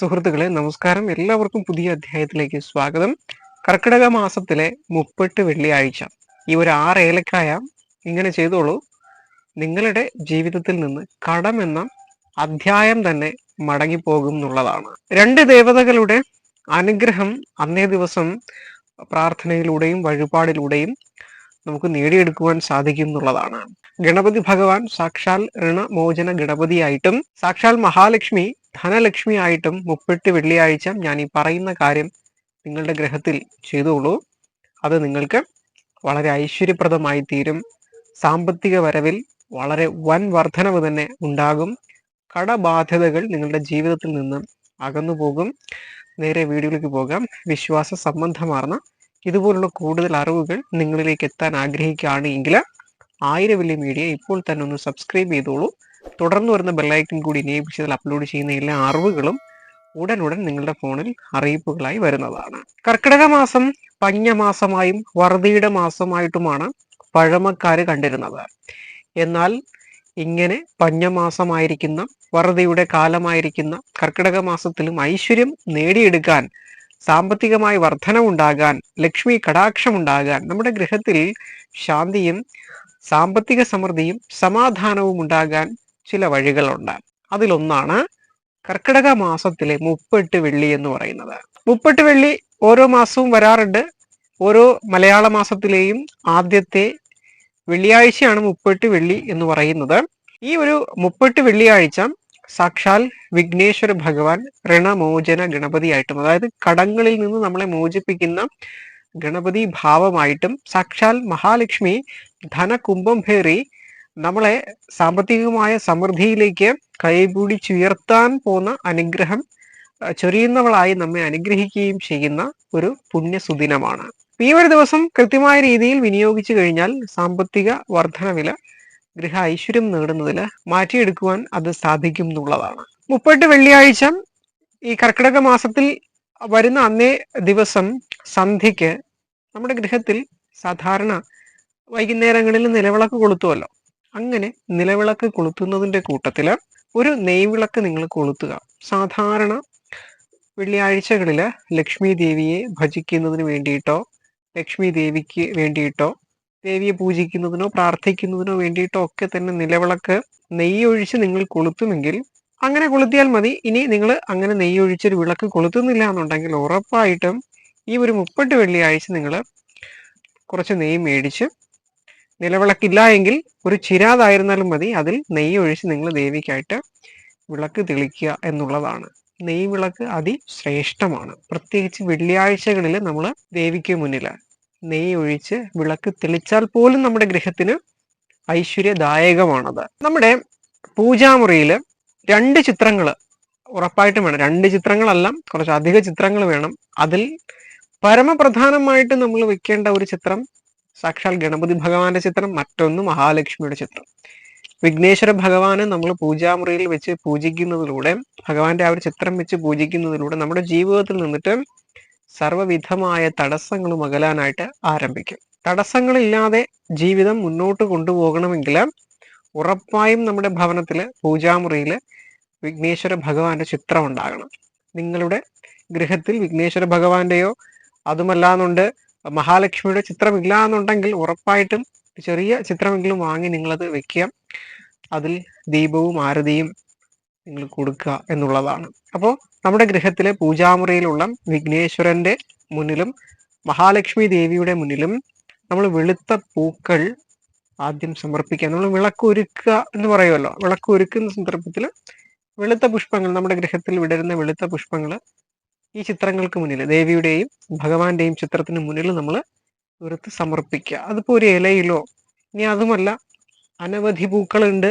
സുഹൃത്തുക്കളെ നമസ്കാരം. എല്ലാവർക്കും പുതിയ അധ്യായത്തിലേക്ക് സ്വാഗതം. കർക്കിടക മാസത്തിലെ മുപ്പെട്ട് വെള്ളിയാഴ്ച. ഈ ഒരു ആറ് ഏലക്കായ ഇങ്ങനെ ചെയ്തോളൂ. നിങ്ങളുടെ ജീവിതത്തിൽ നിന്ന് കടം എന്ന അധ്യായം തന്നെ മടങ്ങിപ്പോകും എന്നുള്ളതാണ്. രണ്ട് ദേവതകളുടെ അനുഗ്രഹം അന്നേ ദിവസം പ്രാർത്ഥനയിലൂടെയും വഴിപാടിലൂടെയും നമുക്ക് നേടിയെടുക്കുവാൻ സാധിക്കും എന്നുള്ളതാണ്. ഗണപതി ഭഗവാൻ സാക്ഷാൽ ഋണമോചന ഗണപതിയായിട്ടും സാക്ഷാൽ മഹാലക്ഷ്മി ധനലക്ഷ്മി ആയിട്ടും മുപ്പെട്ട് വെള്ളിയാഴ്ച ഞാൻ ഈ പറയുന്ന കാര്യം നിങ്ങളുടെ ഗ്രഹത്തിൽ ചെയ്തോളൂ. അത് നിങ്ങൾക്ക് വളരെ ഐശ്വര്യപ്രദമായി തീരും. സാമ്പത്തിക വരവിൽ വളരെ വൻ വർധനവ് തന്നെ ഉണ്ടാകും. കടബാധ്യതകൾ നിങ്ങളുടെ ജീവിതത്തിൽ നിന്ന് അകന്നു പോകും. നേരെ വീഡിയോയിലേക്ക് പോകാം. വിശ്വാസ സംബന്ധമാർന്ന ഇതുപോലുള്ള കൂടുതൽ അറിവുകൾ നിങ്ങളിലേക്ക് എത്താൻ ആഗ്രഹിക്കുകയാണ് എങ്കിൽ വലിയ മീഡിയ ഇപ്പോൾ തന്നെ ഒന്ന് സബ്സ്ക്രൈബ് ചെയ്തോളൂ. തുടർന്ന് വരുന്ന ബെല്ലൈക്കൻ കൂടി ഇനേബിൾ അപ്ലോഡ് ചെയ്യുന്ന എല്ലാ അറിവുകളും ഉടനുടൻ നിങ്ങളുടെ ഫോണിൽ അറിയിപ്പുകളായി വരുന്നതാണ്. കർക്കിടക മാസം പഞ്ഞമാസമായും വറുതിയുടെ മാസമായിട്ടുമാണ് പഴമക്കാർ കണ്ടിരുന്നത്. എന്നാൽ ഇങ്ങനെ പഞ്ഞമാസമായിരിക്കുന്ന വറുതിയുടെ കാലമായിരിക്കുന്ന കർക്കിടക മാസത്തിലും ഐശ്വര്യം നേടിയെടുക്കാൻ സാമ്പത്തികമായി വർധനമുണ്ടാകാൻ ലക്ഷ്മി കടാക്ഷമുണ്ടാകാൻ നമ്മുടെ ഗൃഹത്തിൽ ശാന്തിയും സാമ്പത്തിക സമൃദ്ധിയും സമാധാനവും ഉണ്ടാകാൻ ചില വഴികളുണ്ട്. അതിലൊന്നാണ് കർക്കിടക മാസത്തിലെ മുപ്പെട്ട് വെള്ളി എന്ന് പറയുന്നത്. മുപ്പെട്ട് വെള്ളി ഓരോ മാസവും വരാറുണ്ട്. ഓരോ മലയാള മാസത്തിലെയും ആദ്യത്തെ വെള്ളിയാഴ്ചയാണ് മുപ്പെട്ട് വെള്ളി എന്ന് പറയുന്നത്. ഈ ഒരു മുപ്പെട്ട് വെള്ളിയാഴ്ച സാക്ഷാൽ വിഘ്നേശ്വര ഭഗവാൻ ഋണമോചന ഗണപതിയായിട്ടും അതായത് കടങ്ങളിൽ നിന്ന് നമ്മളെ മോചിപ്പിക്കുന്ന ഗണപതി ഭാവമായിട്ടും സാക്ഷാൽ മഹാലക്ഷ്മി ധനകുംഭം ഭേറി നമ്മളെ സാമ്പത്തികമായ സമൃദ്ധിയിലേക്ക് കൈപിടിച്ചുയർത്താൻ പോകുന്ന അനുഗ്രഹം ചൊരിയുന്നവളായി നമ്മെ അനുഗ്രഹിക്കുകയും ചെയ്യുന്ന ഒരു പുണ്യസുദിനമാണ്. ഈ ഒരു ദിവസം കൃത്യമായ രീതിയിൽ വിനിയോഗിച്ചു കഴിഞ്ഞാൽ സാമ്പത്തിക വർധനവില ഗൃഹ ഐശ്വര്യം നേടുന്നതിൽ മാറ്റിയെടുക്കുവാൻ അത് സാധിക്കും എന്നുള്ളതാണ്. മുപ്പട്ട് വെള്ളിയാഴ്ച ഈ കർക്കിടക മാസത്തിൽ വരുന്ന അന്നേ ദിവസം സന്ധ്യയ്ക്ക് നമ്മുടെ ഗൃഹത്തിൽ സാധാരണ വൈകുന്നേരങ്ങളിൽ നിലവിളക്ക് കൊളുത്തുമല്ലോ അങ്ങനെ നിലവിളക്ക് കൊളുത്തുന്നതിന്റെ കൂട്ടത്തിൽ ഒരു നെയ്വിളക്ക് നിങ്ങൾ കൊളുത്തുക. സാധാരണ വെള്ളിയാഴ്ചകളിൽ ലക്ഷ്മി ദേവിയെ ഭജിക്കുന്നതിന് വേണ്ടിയിട്ടോ ലക്ഷ്മി ദേവിക്ക് വേണ്ടിയിട്ടോ ദേവിയെ പൂജിക്കുന്നതിനോ പ്രാർത്ഥിക്കുന്നതിനോ വേണ്ടിയിട്ടോ ഒക്കെ തന്നെ നിലവിളക്ക് നെയ്യൊഴിച്ച് നിങ്ങൾ കൊളുത്തുമെങ്കിൽ അങ്ങനെ കൊളുത്തിയാൽ മതി. ഇനി നിങ്ങൾ അങ്ങനെ നെയ്യൊഴിച്ചൊരു വിളക്ക് കൊളുത്തുന്നില്ല എന്നുണ്ടെങ്കിൽ ഉറപ്പായിട്ടും ഈ ഒരു മുപ്പട്ട് വെള്ളിയാഴ്ച നിങ്ങൾ കുറച്ച് നെയ്യ് മേടിച്ച് നിലവിളക്കില്ല എങ്കിൽ ഒരു ചിരാതായിരുന്നാലും മതി. അതിൽ നെയ്യ് ഒഴിച്ച് നിങ്ങൾ ദേവിക്കായിട്ട് വിളക്ക് തെളിക്കുക എന്നുള്ളതാണ്. നെയ് വിളക്ക് അതിശ്രേഷ്ഠമാണ്. പ്രത്യേകിച്ച് വെള്ളിയാഴ്ചകളിൽ നമ്മൾ ദേവിക്ക് മുന്നിൽ നെയ്യ് ഒഴിച്ച് വിളക്ക് തെളിച്ചാൽ പോലും നമ്മുടെ ഗൃഹത്തിന് ഐശ്വര്യദായകമാണത്. നമ്മുടെ പൂജാമുറിയിൽ രണ്ട് ചിത്രങ്ങൾ ഉറപ്പായിട്ടും വേണം. രണ്ട് ചിത്രങ്ങളല്ല കുറച്ച് അധിക ചിത്രങ്ങൾ വേണം. അതിൽ പരമപ്രധാനമായിട്ട് നമ്മൾ വെക്കേണ്ട ഒരു ചിത്രം സാക്ഷാൽ ഗണപതി ഭഗവാന്റെ ചിത്രം മറ്റൊന്ന് മഹാലക്ഷ്മിയുടെ ചിത്രം. വിഘ്നേശ്വര ഭഗവാനെ നമ്മൾ പൂജാമുറിയിൽ വെച്ച് പൂജിക്കുന്നതിലൂടെ ഭഗവാന്റെ ആ ഒരു ചിത്രം വെച്ച് പൂജിക്കുന്നതിലൂടെ നമ്മുടെ ജീവിതത്തിൽ നിന്നിട്ട് സർവവിധമായ തടസ്സങ്ങളും അകലാനായിട്ട് ആരംഭിക്കും. തടസ്സങ്ങളില്ലാതെ ജീവിതം മുന്നോട്ട് കൊണ്ടുപോകണമെങ്കിൽ ഉറപ്പായും നമ്മുടെ ഭവനത്തിൽ പൂജാമുറിയിൽ വിഘ്നേശ്വര ഭഗവാന്റെ ചിത്രം ഉണ്ടാകണം. നിങ്ങളുടെ ഗൃഹത്തിൽ വിഘ്നേശ്വര ഭഗവാന്റെയോ അതുമല്ലാന്നുണ്ട് മഹാലക്ഷ്മിയുടെ ചിത്രം ഇല്ല എന്നുണ്ടെങ്കിൽ ഉറപ്പായിട്ടും ചെറിയ ചിത്രമെങ്കിലും വാങ്ങി നിങ്ങളത് വെക്കുക. അതിൽ ദീപവും ആരതിയും നിങ്ങൾ കൊടുക്കുക എന്നുള്ളതാണ്. അപ്പോൾ നമ്മുടെ ഗൃഹത്തിലെ പൂജാമുറിയിലുള്ള വിഘ്നേശ്വരന്റെ മുന്നിലും മഹാലക്ഷ്മി ദേവിയുടെ മുന്നിലും നമ്മൾ വെളുത്ത പൂക്കൾ ആദ്യം സമർപ്പിക്കുക. നമ്മൾ വിളക്കൊരുക്കുക എന്ന് പറയുമല്ലോ. വിളക്കൊരുക്കുന്ന സന്ദർഭത്തിൽ വെളുത്ത പുഷ്പങ്ങൾ നമ്മുടെ ഗൃഹത്തിൽ വിടരുന്ന വെളുത്ത പുഷ്പങ്ങൾ ഈ ചിത്രങ്ങൾക്ക് മുന്നിൽ ദേവിയുടെയും ഭഗവാന്റെയും ചിത്രത്തിന് മുന്നിൽ നമ്മൾ വെറുത്ത് സമർപ്പിക്കുക. അതിപ്പോൾ ഒരു ഇലയിലോ ഇനി അതുമല്ല അനവധി പൂക്കളുണ്ട്.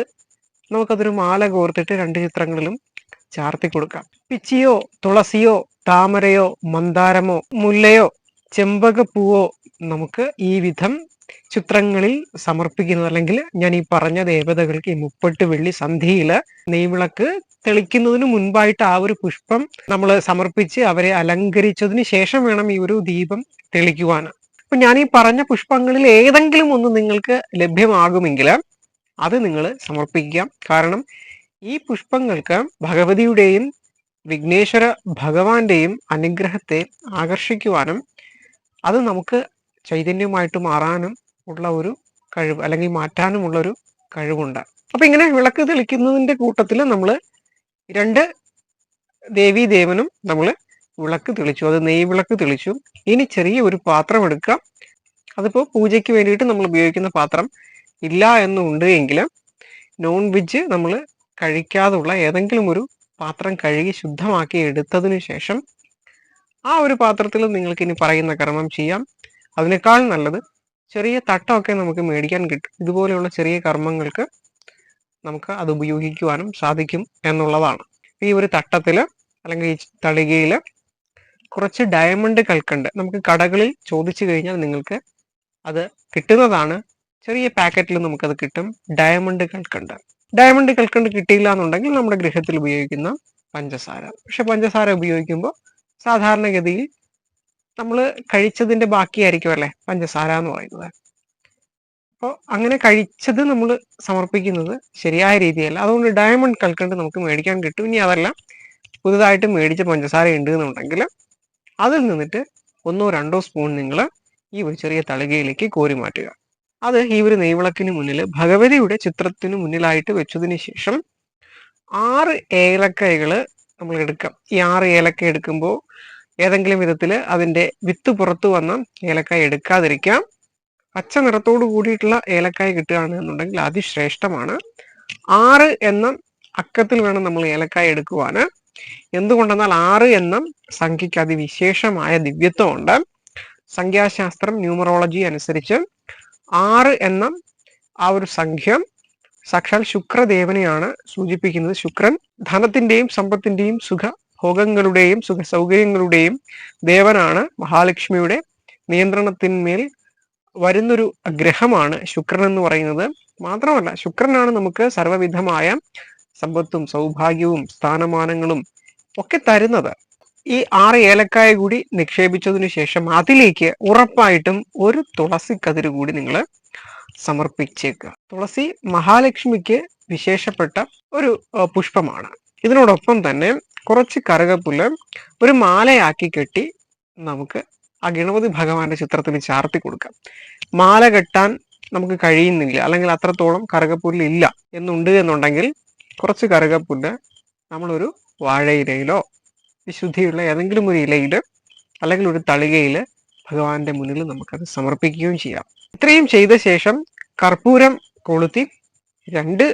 നമുക്കതൊരു മാല കോർത്തിട്ട് രണ്ട് ചിത്രങ്ങളിലും ചാർത്തി കൊടുക്കാം. പിച്ചിയോ തുളസിയോ താമരയോ മന്ദാരമോ മുല്ലയോ ചെമ്പകപ്പൂവോ നമുക്ക് ഈ വിധം ചിത്രങ്ങളിൽ സമർപ്പിക്കുന്നത് അല്ലെങ്കിൽ ഞാൻ ഈ പറഞ്ഞ ദേവതകൾക്ക് ഈ മുപ്പട്ട് വെള്ളി സന്ധ്യയിൽ നെയ്വിളക്ക് തെളിക്കുന്നതിന് മുൻപായിട്ട് ആ ഒരു പുഷ്പം നമ്മൾ സമർപ്പിച്ച് അവരെ അലങ്കരിച്ചതിന് ശേഷം വേണം ഈ ഒരു ദീപം തെളിക്കുവാൻ അപ്പൊ ഞാൻ ഈ പറഞ്ഞ പുഷ്പങ്ങളിൽ ഏതെങ്കിലും ഒന്ന് നിങ്ങൾക്ക് ലഭ്യമാകുമെങ്കിൽ അത് നിങ്ങൾ സമർപ്പിക്കാം. കാരണം ഈ പുഷ്പങ്ങൾക്ക് ഭഗവതിയുടെയും വിഘ്നേശ്വര ഭഗവാന്റെയും അനുഗ്രഹത്തെ ആകർഷിക്കുവാനും അത് നമുക്ക് ചൈതന്യമായിട്ട് മാറാനും ഉള്ള ഒരു കഴിവ് അല്ലെങ്കിൽ മാറ്റാനുമുള്ള ഒരു കഴിവുണ്ട്. അപ്പൊ ഇങ്ങനെ വിളക്ക് തെളിക്കുന്നതിന്റെ കൂട്ടത്തിൽ നമ്മൾ രണ്ട് ദേവി ദേവനും നമ്മൾ വിളക്ക് തെളിച്ചു. അത് നെയ് വിളക്ക് തെളിച്ചു. ഇനി ചെറിയ ഒരു പാത്രം എടുക്കാം. അതിപ്പോ പൂജയ്ക്ക് വേണ്ടിയിട്ട് നമ്മൾ ഉപയോഗിക്കുന്ന പാത്രം ഇല്ല എന്നുണ്ട് എങ്കിൽ നോൺ വെജ് നമ്മൾ കഴിക്കാതുള്ള ഏതെങ്കിലും ഒരു പാത്രം കഴുകി ശുദ്ധമാക്കി എടുത്തതിനു ശേഷം ആ ഒരു പാത്രത്തിൽ നിങ്ങൾക്ക് ഇനി പറയുന്ന കർമ്മം ചെയ്യാം. അതിനേക്കാൾ നല്ലത് ചെറിയ തട്ടമൊക്കെ നമുക്ക് മേടിക്കാൻ കിട്ടും. ഇതുപോലെയുള്ള ചെറിയ കർമ്മങ്ങൾക്ക് നമുക്ക് അത് ഉപയോഗിക്കുവാനും സാധിക്കും എന്നുള്ളതാണ്. ഈ ഒരു തട്ടത്തിൽ അല്ലെങ്കിൽ ഈ തളികയിൽ കുറച്ച് ഡയമണ്ട് കൽക്കണ്ട് നമുക്ക് കടകളിൽ ചോദിച്ചു കഴിഞ്ഞാൽ നിങ്ങൾക്ക് അത് കിട്ടുന്നതാണ്. ചെറിയ പാക്കറ്റിൽ നമുക്കത് കിട്ടും. ഡയമണ്ട് കൽക്കണ്ട്. ഡയമണ്ട് കൽക്കണ്ട് കിട്ടിയില്ല എന്നുണ്ടെങ്കിൽ നമ്മുടെ ഗൃഹത്തിൽ ഉപയോഗിക്കുന്ന പഞ്ചസാര. പക്ഷെ പഞ്ചസാര ഉപയോഗിക്കുമ്പോൾ സാധാരണഗതിയിൽ നമ്മൾ കഴിച്ചതിന്റെ ബാക്കിയായിരിക്കും അല്ലേ? പഞ്ചസാര എന്ന് പറയുന്നത്. അപ്പോൾ അങ്ങനെ കഴിച്ചത് നമ്മൾ സമർപ്പിക്കുന്നത് ശരിയായ രീതിയല്ല. അതുകൊണ്ട് ഡയമണ്ട് കൽക്കണ്ട് നമുക്ക് മേടിക്കാൻ കിട്ടും. ഇനി അതല്ല പുതുതായിട്ട് മേടിച്ച പഞ്ചസാര ഉണ്ട് എന്നുണ്ടെങ്കിൽ അതിൽ നിന്നിട്ട് ഒന്നോ രണ്ടോ സ്പൂൺ നിങ്ങൾ ഈ ഒരു ചെറിയ തളികയിലേക്ക് കോരി മാറ്റുക. അത് ഈ ഒരു നെയ്വിളക്കിന് മുന്നിൽ ഭഗവതിയുടെ ചിത്രത്തിന് മുന്നിലായിട്ട് വെച്ചതിന് ശേഷം ആറ് ഏലക്കായകൾ നമ്മൾ എടുക്കാം. ഈ ആറ് ഏലക്ക എടുക്കുമ്പോൾ ഏതെങ്കിലും വിധത്തിൽ അതിന്റെ വിത്ത് പുറത്തു വന്ന ഏലക്കായ എടുക്കാതിരിക്കാം. പച്ച നിറത്തോട് കൂടിയിട്ടുള്ള ഏലക്കായ കിട്ടുകയാണ് എന്നുണ്ടെങ്കിൽ അതിശ്രേഷ്ഠമാണ്. ആറ് എന്ന അക്കത്തിൽ വേണം നമ്മൾ ഏലക്കായ എടുക്കുവാന്. എന്തുകൊണ്ടെന്നാൽ ആറ് എന്ന സംഖ്യയ്ക്ക് അതിവിശേഷമായ ദിവ്യത്വമുണ്ട്. സംഖ്യാശാസ്ത്രം ന്യൂമറോളജി അനുസരിച്ച് ആറ് എന്ന ആ ഒരു സംഖ്യ സാക്ഷാൽ ശുക്രദേവനെയാണ് സൂചിപ്പിക്കുന്നത്. ശുക്രൻ ധനത്തിന്റെയും സമ്പത്തിന്റെയും സുഖ ഭോഗങ്ങളുടെയും സുഖ സൗകര്യങ്ങളുടെയും ദേവനാണ് മഹാലക്ഷ്മിയുടെ നിയന്ത്രണത്തിന്മേൽ വരുന്നൊരു ഗ്രഹമാണ് ശുക്രൻ എന്ന് പറയുന്നത്. മാത്രമല്ല ശുക്രനാണ് നമുക്ക് സർവവിധമായ സമ്പത്തും സൗഭാഗ്യവും സ്ഥാനമാനങ്ങളും ഒക്കെ തരുന്നത്. ഈ ആറ് ഏലക്കായ കൂടി നിക്ഷേപിച്ചതിനു ശേഷം അതിലേക്ക് ഉറപ്പായിട്ടും ഒരു തുളസി കതിര് കൂടി നിങ്ങൾ സമർപ്പിച്ചേക്കുക. തുളസി മഹാലക്ഷ്മിക്ക് വിശേഷപ്പെട്ട ഒരു പുഷ്പമാണ്. ഇതിനോടൊപ്പം തന്നെ കുറച്ച് കറുകപ്പുല്ല് ഒരു മാലയാക്കി കെട്ടി നമുക്ക് ആ ഗണപതി ഭഗവാന്റെ ചിത്രത്തിന് ചാർത്തി കൊടുക്കാം. മാല കെട്ടാൻ നമുക്ക് കഴിയുന്നില്ല അല്ലെങ്കിൽ അത്രത്തോളം കറുകപ്പുല്ല് ഇല്ല എന്നുണ്ട് എന്നുണ്ടെങ്കിൽ കുറച്ച് കറുകപ്പുല്ല് നമ്മളൊരു വാഴയിലയിലോ വിശുദ്ധിയുള്ള ഏതെങ്കിലും ഒരു ഇലയിൽ അല്ലെങ്കിൽ ഒരു തളികയിൽ ഭഗവാന്റെ മുന്നിൽ നമുക്കത് സമർപ്പിക്കുകയും ചെയ്യാം. ഇത്രയും ചെയ്ത ശേഷം കർപ്പൂരം കൊളുത്തി രണ്ട്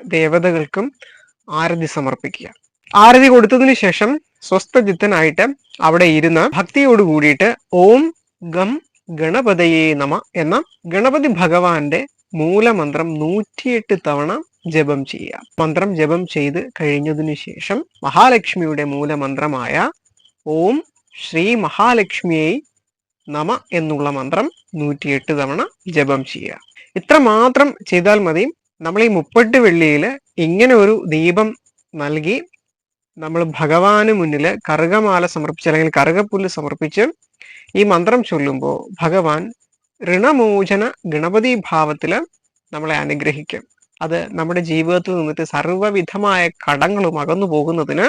ദേവതകൾക്കും ആരതി സമർപ്പിക്കുക. ആരതി കൊടുത്തതിന് ശേഷം സ്വസ്ഥജിത്തനായിട്ട് അവിടെ ഇരുന്ന് ഭക്തിയോട് കൂടിയിട്ട് ഓം ഗം ഗണപതയേ നമ എന്ന ഗണപതി ഭഗവാന്റെ മൂലമന്ത്രം നൂറ്റിയെട്ട് തവണ ജപം ചെയ്യുക. മന്ത്രം ജപം ചെയ്ത് കഴിഞ്ഞതിനു ശേഷം മഹാലക്ഷ്മിയുടെ മൂലമന്ത്രമായ ഓം ശ്രീ മഹാലക്ഷ്മിയെ നമ എന്നുള്ള മന്ത്രം നൂറ്റിയെട്ട് തവണ ജപം ചെയ്യുക. ഇത്ര മാത്രം ചെയ്താൽ മതി. നമ്മൾ ഈ മുപ്പട്ട് വെള്ളിയിൽ ഇങ്ങനെ ഒരു ദീപം നൽകി നമ്മൾ ഭഗവാന് മുന്നിൽ കറുകമാല സമർപ്പിച്ച് അല്ലെങ്കിൽ കറുകപ്പുല്ല് സമർപ്പിച്ച് ഈ മന്ത്രം ചൊല്ലുമ്പോൾ ഭഗവാൻ ഋണമോചന ഗണപതി ഭാവത്തിൽ നമ്മളെ അനുഗ്രഹിക്കും. അത് നമ്മുടെ ജീവിതത്തിൽ നിന്നിട്ട് സർവവിധമായ കടങ്ങളും അകന്നു പോകുന്നതിന്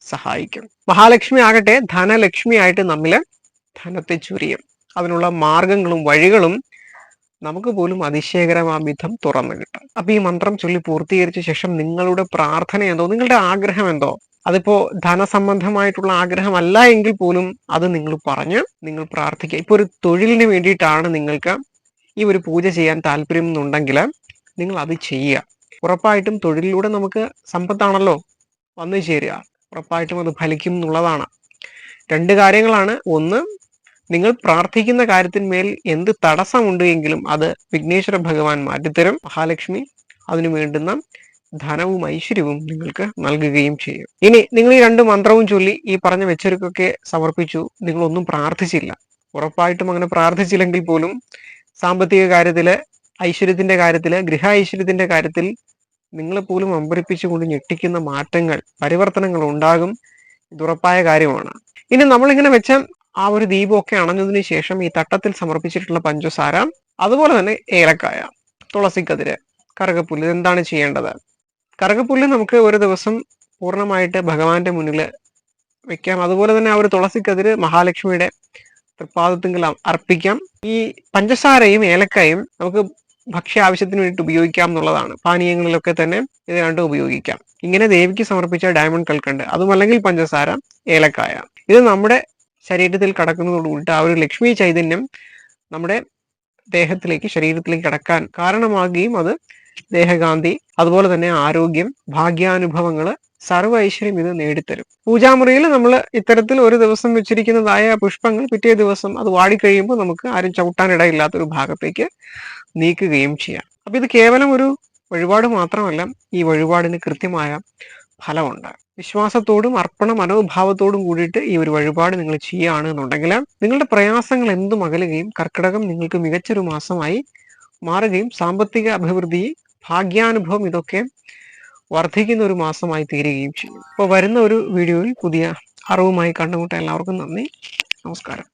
സഹായിക്കും. മഹാലക്ഷ്മി ആകട്ടെ ധനലക്ഷ്മി ആയിട്ട് നമ്മിൽ ധനത്തെ ചുരിയും. അതിനുള്ള മാർഗങ്ങളും വഴികളും നമുക്ക് പോലും അതിശയകരമാം വിധം തുറന്നു കിട്ടും. അപ്പൊ ഈ മന്ത്രം ചൊല്ലി പൂർത്തീകരിച്ച ശേഷം നിങ്ങളുടെ പ്രാർത്ഥന എന്തോ നിങ്ങളുടെ ആഗ്രഹം എന്തോ? അതിപ്പോ ധനസംബന്ധമായിട്ടുള്ള ആഗ്രഹമല്ല എങ്കിൽ പോലും അത് നിങ്ങൾ പറഞ്ഞ് നിങ്ങൾ പ്രാർത്ഥിക്കുക. ഇപ്പൊ ഒരു തൊഴിലിന് വേണ്ടിയിട്ടാണ് നിങ്ങൾക്ക് ഈ ഒരു പൂജ ചെയ്യാൻ താല്പര്യം എന്നുണ്ടെങ്കിൽ നിങ്ങൾ അത് ചെയ്യുക. ഉറപ്പായിട്ടും തൊഴിലിലൂടെ നമുക്ക് സമ്പത്താണല്ലോ വന്നു ചേരുക. ഉറപ്പായിട്ടും അത് ഫലിക്കും എന്നുള്ളതാണ്. രണ്ട് കാര്യങ്ങളാണ്. ഒന്ന് നിങ്ങൾ പ്രാർത്ഥിക്കുന്ന കാര്യത്തിന്മേൽ എന്ത് തടസ്സമുണ്ട് എങ്കിലും അത് വിഘ്നേശ്വര ഭഗവാൻ മാറ്റിത്തരും. മഹാലക്ഷ്മി അതിനു വേണ്ടുന്ന ധനവും ഐശ്വര്യവും നിങ്ങൾക്ക് നൽകുകയും ചെയ്യും. ഇനി നിങ്ങൾ ഈ രണ്ട് മന്ത്രവും ചൊല്ലി ഈ പറഞ്ഞ വെച്ചൊരുക്കൊക്കെ സമർപ്പിച്ചു. നിങ്ങളൊന്നും പ്രാർത്ഥിച്ചില്ല. ഉറപ്പായിട്ടും അങ്ങനെ പ്രാർത്ഥിച്ചില്ലെങ്കിൽ പോലും സാമ്പത്തിക കാര്യത്തിൽ ഐശ്വര്യത്തിന്റെ കാര്യത്തിൽ ഗൃഹ ഐശ്വര്യത്തിന്റെ കാര്യത്തിൽ നിങ്ങളെ പോലും അമ്പരിപ്പിച്ചുകൊണ്ട് ഞെട്ടിക്കുന്ന മാറ്റങ്ങൾ പരിവർത്തനങ്ങൾ ഉണ്ടാകും. ഇതുറപ്പായ കാര്യമാണ്. ഇനി നമ്മളിങ്ങനെ വെച്ച ആ ഒരു ദീപമൊക്കെ അണഞ്ഞതിന് ശേഷം ഈ തട്ടത്തിൽ സമർപ്പിച്ചിട്ടുള്ള പഞ്ചസാര അതുപോലെ തന്നെ ഏലക്കായ തുളസിക്കതിര് കറുകപ്പുല്ല് ഇതെന്താണ് ചെയ്യേണ്ടത്? കറുകപ്പുല്ല് നമുക്ക് ഒരു ദിവസം പൂർണമായിട്ട് ഭഗവാന്റെ മുന്നിൽ വെക്കാം. അതുപോലെ തന്നെ ആ ഒരു തുളസിക്കതിര് മഹാലക്ഷ്മിയുടെ തൃപ്പാദത്തിങ്കിൽ അർപ്പിക്കാം. ഈ പഞ്ചസാരയും ഏലക്കായും നമുക്ക് ഭക്ഷ്യ ആവശ്യത്തിന് വേണ്ടിയിട്ട് ഉപയോഗിക്കാം എന്നുള്ളതാണ്. പാനീയങ്ങളിലൊക്കെ തന്നെ ഇത് രണ്ടും ഉപയോഗിക്കാം. ഇങ്ങനെ ദേവിക്ക് സമർപ്പിച്ച ഡയമണ്ട് കൽക്കണ്ട് അതുമല്ലെങ്കിൽ പഞ്ചസാര ഏലക്കായ. ഇത് നമ്മുടെ ശരീരത്തിൽ കടക്കുന്നതോടുകൂടിയിട്ട് ആ ഒരു ലക്ഷ്മി ചൈതന്യം നമ്മുടെ ദേഹത്തിലേക്ക് ശരീരത്തിലേക്ക് കടക്കാൻ കാരണമാകുകയും അത് ദേഹകാന്തി അതുപോലെ തന്നെ ആരോഗ്യം ഭാഗ്യാനുഭവങ്ങൾ സർവ ഐശ്വര്യം ഇത് നേടിത്തരും. പൂജാമുറിയിൽ നമ്മൾ ഇത്തരത്തിൽ ഒരു ദിവസം വെച്ചിരിക്കുന്നതായ പുഷ്പങ്ങൾ പിറ്റേ ദിവസം അത് വാടിക്കഴിയുമ്പോൾ നമുക്ക് ആരും ചവിട്ടാനിടയില്ലാത്ത ഒരു ഭാഗത്തേക്ക് നീക്കുകയും ചെയ്യാം. അപ്പൊ ഇത് കേവലം ഒരു വഴിപാട് മാത്രമല്ല ഈ വഴിപാടിന് കൃത്യമായ ഫലമുണ്ട് വിശ്വാസത്തോടും അർപ്പണ മനോഭാവത്തോടും കൂടിയിട്ട് ഈ ഒരു വഴിപാട് നിങ്ങൾ ചെയ്യുകയാണ് എന്നുണ്ടെങ്കിൽ നിങ്ങളുടെ പ്രയാസങ്ങൾ എന്തും അകലുകയും കർക്കിടകം നിങ്ങൾക്ക് മികച്ചൊരു മാസമായി മാറുകയും സാമ്പത്തിക അഭിവൃദ്ധി ഭാഗ്യാനുഭവം ഇതൊക്കെ വർദ്ധിക്കുന്ന ഒരു മാസമായി തീരുകയും ചെയ്യും. അപ്പോൾ വരുന്ന ഒരു വീഡിയോയിൽ പുതിയ അറിവുമായി കണ്ടുമുട്ട എല്ലാവർക്കും നന്ദി. നമസ്കാരം.